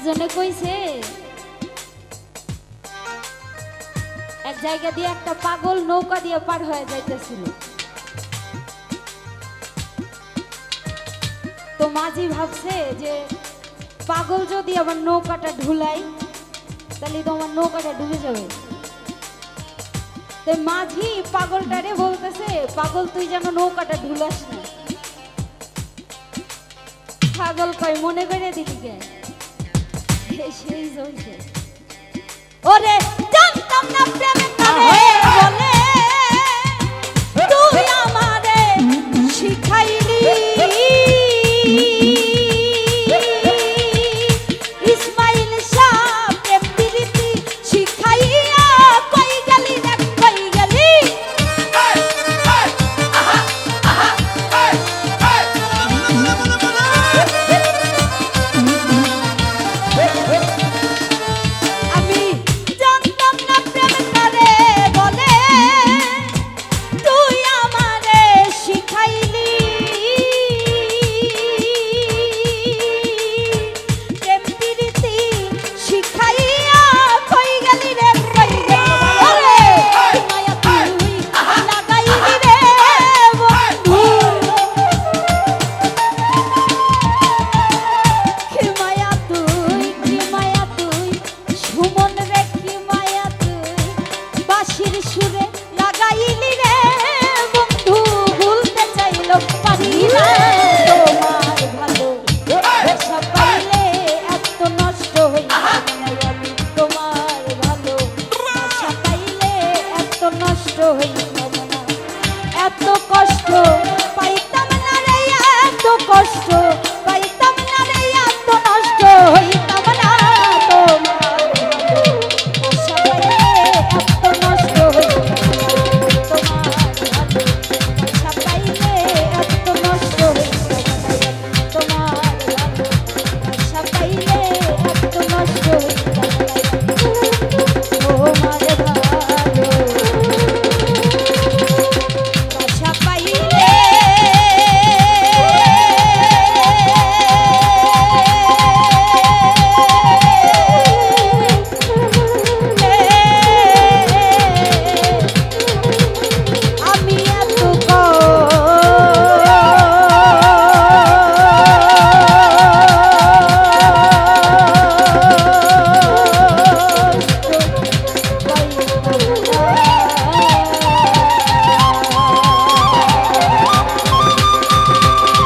একজনে কইছে, এক জায়গা দিয়ে একটা পাগল নৌকা দিয়ে পার হয়ে যাইতেছিল। তো মাঝি ভাবছে যে, পাগল যদি আমার নৌকাটা ঢুলাই, তাহলে তো আমার নৌকাটা ডুবে যাবে। তো মাঝি পাগলটা রে বলতেছে, পাগল, তুই যেন নৌকাটা ঢুলাস না। পাগল কয়, মনে করে দিদিকে দেশে জমছে ওরে